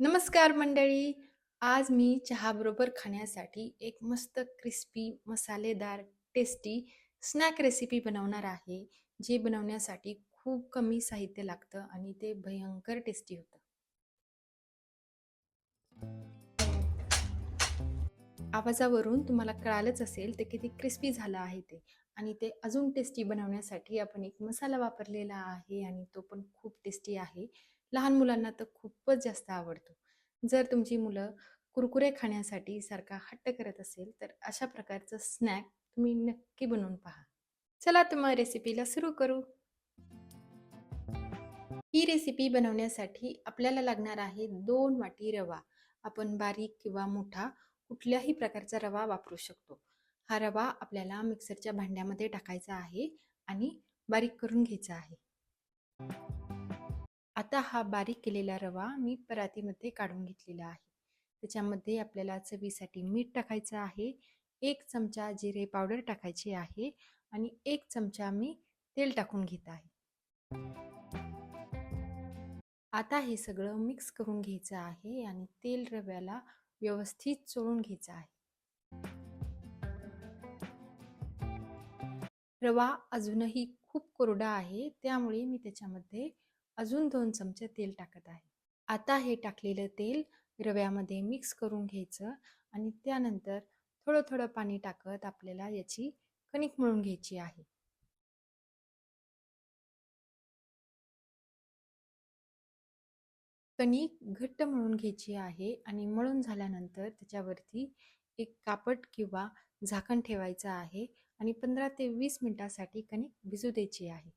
नमस्कार मंडळी. आज मी चहाबरोबर खाण्यासाठी एक मस्त क्रिस्पी मसालेदार टेस्टी स्नॅक रेसिपी बनवणार आहे जे बनवण्यासाठी खूप कमी साहित्य लागतं आणि ते भयंकर टेस्टी होतं. आवाजावरून तुम्हाला कळालंच असेल ते किती क्रिस्पी झालं आहे ते आणि ते अजून टेस्टी बनवण्यासाठी आपण एक मसाला वापरलेला आहे आणि तो पण खूप टेस्टी आहे. लहान मुलांना तर खूपच जास्त आवडतो. जर तुमची मुलं कुरकुरे खाण्यासाठी सारखा हट्ट करत असेल तर अशा प्रकारचं स्नॅक तुम्ही नक्की बनवून पहा. चला तर मग रेसिपीला सुरू करू. ही रेसिपी बनवण्यासाठी आपल्याला लागणार आहे दोन वाटी रवा. आपण बारीक किंवा मोठा कुठल्याही प्रकारचा रवा वापरू शकतो. हा रवा आपल्याला मिक्सरच्या भांड्यामध्ये टाकायचा आहे आणि बारीक करून घ्यायचा आहे. आता हा बारीक केलेला रवा मी परातीमध्ये काढून घेतलेला आहे. त्याच्यामध्ये आपल्याला चवीसाठी मीठ टाकायचं आहे. एक चमचा जिरे पावडर टाकायची आहे आणि एक चमचा मी तेल टाकून घेत आहे. आता हे सगळं मिक्स करून घ्यायचं आहे आणि तेल रव्याला व्यवस्थित चोळून घ्यायचं आहे. रवा अजूनही खूप कोरडा आहे त्यामुळे मी त्याच्यामध्ये अजून दोन चमचे तेल टाकत आहे. आता हे टाकलेलं तेल रव्यामध्ये मिक्स करून घ्यायचं आणि त्यानंतर थोडं थोडं पाणी टाकत आपल्याला याची कणिक मळून घ्यायची आहे. कणिक घट्ट मळून घ्यायची आहे आणि मळून झाल्यानंतर त्याच्यावरती एक कापड किंवा झाकण ठेवायचं आहे आणि पंधरा ते वीस मिनिटासाठी कणिक भिजू द्यायची आहे.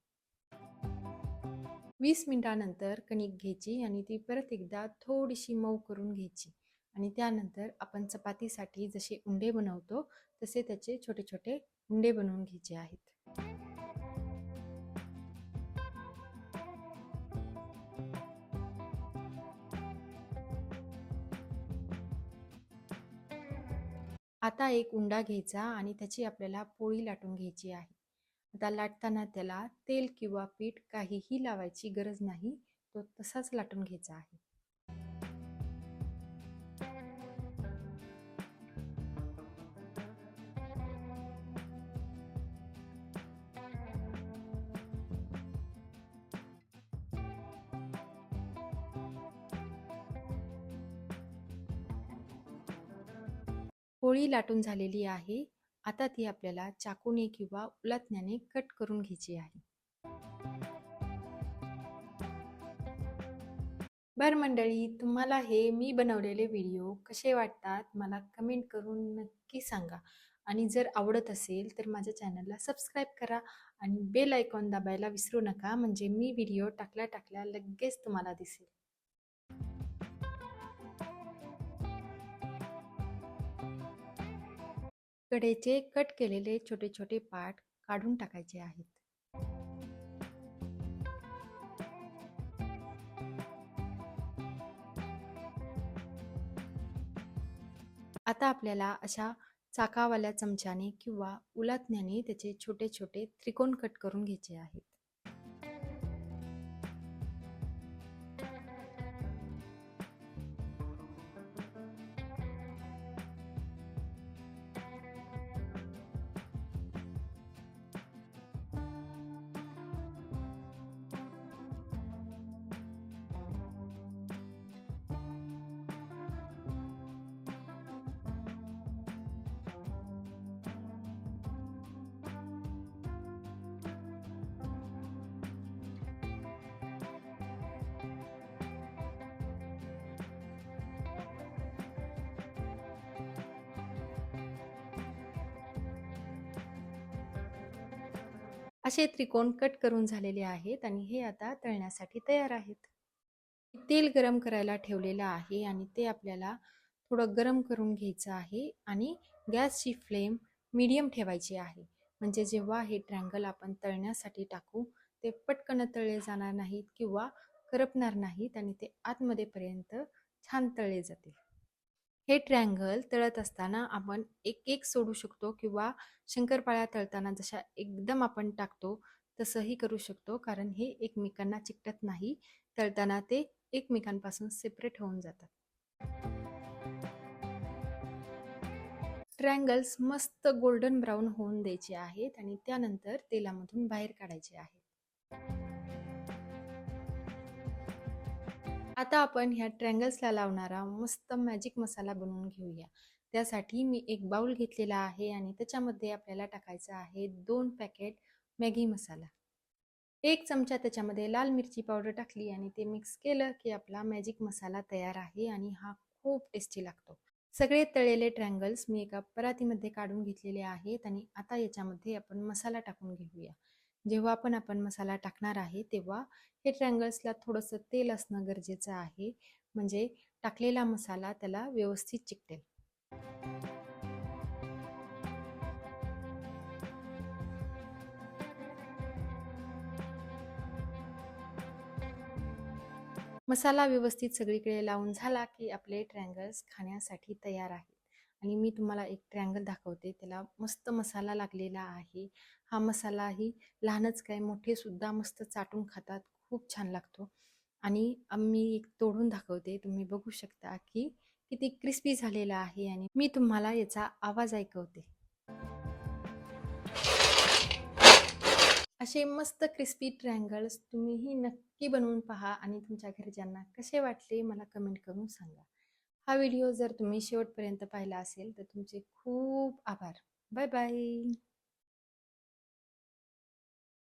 वीस मिनटानंतर कणिक घ्यायची आणि ती परत एकदा थोडीशी मऊ करून घ्यायची. आणि त्यानंतर आपण चपातीसाठी जसे उंडे बनवतो तसे त्याचे छोटे छोटे उंडे बनवून घ्यायचे आहेत. आता एक उंडा घ्यायचा आणि त्याची आपल्याला पोळी लाटून घ्यायची आहे. आता लाटताना त्याला तेल किंवा पीठ काहीही लावायची गरज नाही तो तसाच लाटून घ्यायचा आहे. पोळी लाटून झालेली आहे. आता ती आपल्याला चाकूने किंवा उलटण्याने कट करून घ्यायची आहे. बर मंडळी तुम्हाला हे मी बनवलेले व्हिडिओ कसे वाटतात मला कमेंट करून नक्की सांगा. आणि जर आवडत असेल तर माझ्या चॅनलला सबस्क्राईब करा आणि बेल आयकॉन दाबायला विसरू नका म्हणजे मी व्हिडिओ टाकल्या टाकल्या लगेच तुम्हाला दिसेल. कडेचे कट केलेले छोटे छोटे पार्ट काढून टाकायचे आहेत. आता आपल्याला अशा चाकावाल्या चमच्याने किंवा उलातण्याने त्याचे छोटे छोटे त्रिकोण कट करून घ्यायचे आहेत. असे त्रिकोण कट करून झालेले आहेत आणि हे आता तळण्यासाठी तयार आहेत. तेल गरम करायला ठेवलेलं आहे आणि ते आपल्याला थोडं गरम करून घ्यायचं आहे आणि गॅसची फ्लेम मीडियम ठेवायची आहे. म्हणजे जेव्हा हे ट्रँगल आपण तळण्यासाठी टाकू ते पटकन तळले जाणार नाहीत किंवा करपणार नाहीत आणि ते आतमध्येपर्यंत छान तळले जातील. हे ट्रँगल तळत असताना आपण एक एक सोडू शकतो किंवा शंकरपाळ्या तळताना जशा एकदम आपण टाकतो तसंही करू शकतो. कारण हे एकमेकांना चिकटत नाही. तळताना ते एकमेकांपासून सेपरेट होऊन जातात. ट्रँगल्स मस्त गोल्डन ब्राऊन होऊन द्यायचे आहेत आणि त्यानंतर तेलामधून बाहेर काढायचे आहेत. आता आपण ह्या ट्रँगल्सला लावणारा मस्त मॅजिक मसाला बनवून घेऊया. त्यासाठी मी एक बाउल घेतलेला आहे आणि त्याच्यामध्ये आपल्याला टाकायचं आहे दोन पॅकेट मॅगी मसाला. एक चमचा त्याच्यामध्ये लाल मिरची पावडर टाकली आणि ते मिक्स केलं की आपला मॅजिक मसाला तयार आहे आणि हा खूप टेस्टी लागतो. सगळे तळलेले ट्रँगल्स मी एका परातीमध्ये काढून घेतलेले आहेत आणि आता याच्यामध्ये आपण मसाला टाकून घेऊया. जेव्हा पण आपण मसाला टाकणार आहे तेव्हा हे ट्रँगल्सला थोडंसं तेल असणं गरजेचं आहे. म्हणजे टाकलेला मसाला त्याला व्यवस्थित चिकटेल. मसाला व्यवस्थित सगळीकडे लावून झाला की आपले ट्रँगल्स खाण्यासाठी तयार आहेत आणि मी तुम्हाला एक ट्रँगल दाखवते. त्याला मस्त मसाला लागलेला आहे. हा मसालाही लहानच काय मोठेसुद्धा मस्त चाटून खातात. खूप छान लागतो. आणि मी एक तोडून दाखवते. तुम्ही बघू शकता की किती क्रिस्पी झालेला आहे आणि मी तुम्हाला याचा आवाज ऐकवते. असे मस्त क्रिस्पी ट्रँगल्स तुम्हीही नक्की बनवून पहा आणि तुमच्या घरच्यांना कसे वाटले मला कमेंट करून सांगा. हा व्हिडिओ जर तुम्ही शेवटपर्यंत पाहिला असेल तर तुमचे खूप आभार. Bye bye.